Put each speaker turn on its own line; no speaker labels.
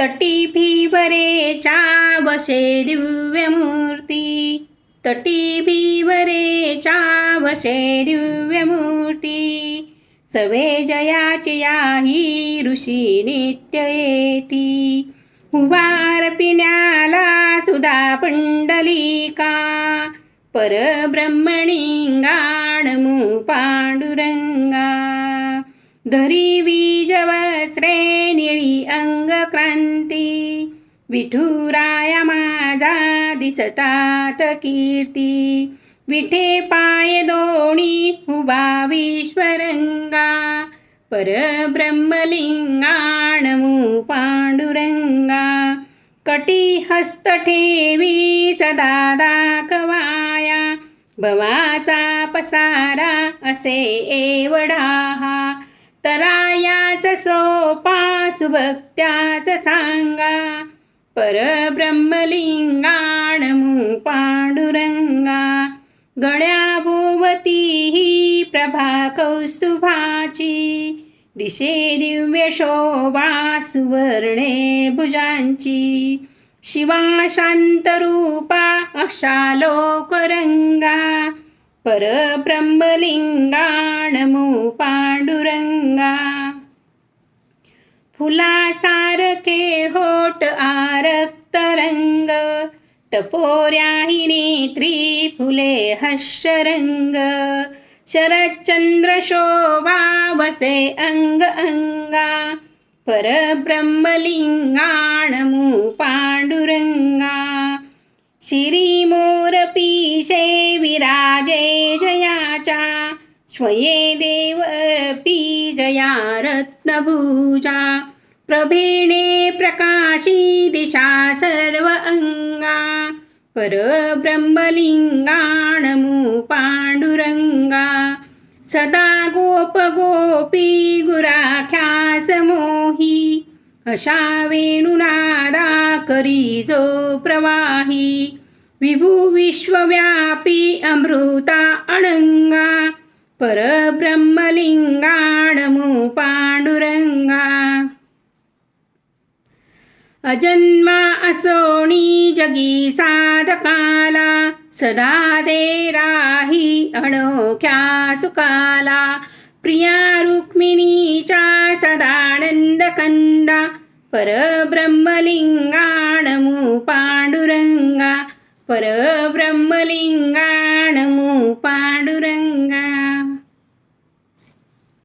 तटी फिवरेच्या वशे दिव्यमूर्ती. तटी फिवरेच्या वशे दिव्यमूर्ती. सवे जयाची याही ऋषी नित्य येती. उभार पिण्याला सुधा पुंडलिका. परब्रह्मणिंगाणमू पांडुरंगा. धरी बीजवस्रे निळी अंगक्रांती. विठुराया माझा दिसतात कीर्ती. विठे पाय दोणी उभा विश्वरंगा. परब्रह्मलिंगाणमू पांडुरंगा कटी हस्त ठेवी सदा दाखवाया. भवाचा पसारा असे एवढा हा तरायाच सोपा सुभक्त्याच सांगा. परब्रह्मलिंगाणमू पांडुरंगा गळ्या भोवती ही प्रभा कौस्तुभाची. दिशे दिव्य शोभा सुवर्णे भुजांची. शिवा शांतरूपा अशालोकरंगा. परब्रह्मलिंगाणमू पांडुरंगा फुलासारखे होट आरक्त रंग टपोऱ्याही नेत्री फुले हर्षरंग शरच्चंद्र शोभा वसे अंग अंगा परब्रह्मलिङ्गाणमु पाण्डुरङ्गा श्रीमोरपीशे विराजे जयाचा स्वये देव जया रत्नभुजा प्रभेणे प्रकाशी दिशा सर्व अंगा परब्रह्मलिङ्गाणमुपाण्डुरङ्गा सदा गोपगोपी गुराख्यासमोहि अशा वेणुनादा करी जो प्रवाही विभू विश्वव्यापी अमृता अणङ्गा परब्रह्मलिङ्गा अजन्मा असोणी जगी साधकाला सदा दे राही अनोख्या सुकाला प्रिया रुक्मिणीचा सदानंद कंदा परब्रह्मलिंगाणमू पांडुरंगा परब्रह्मलिंगाणमू पांडुरंगा.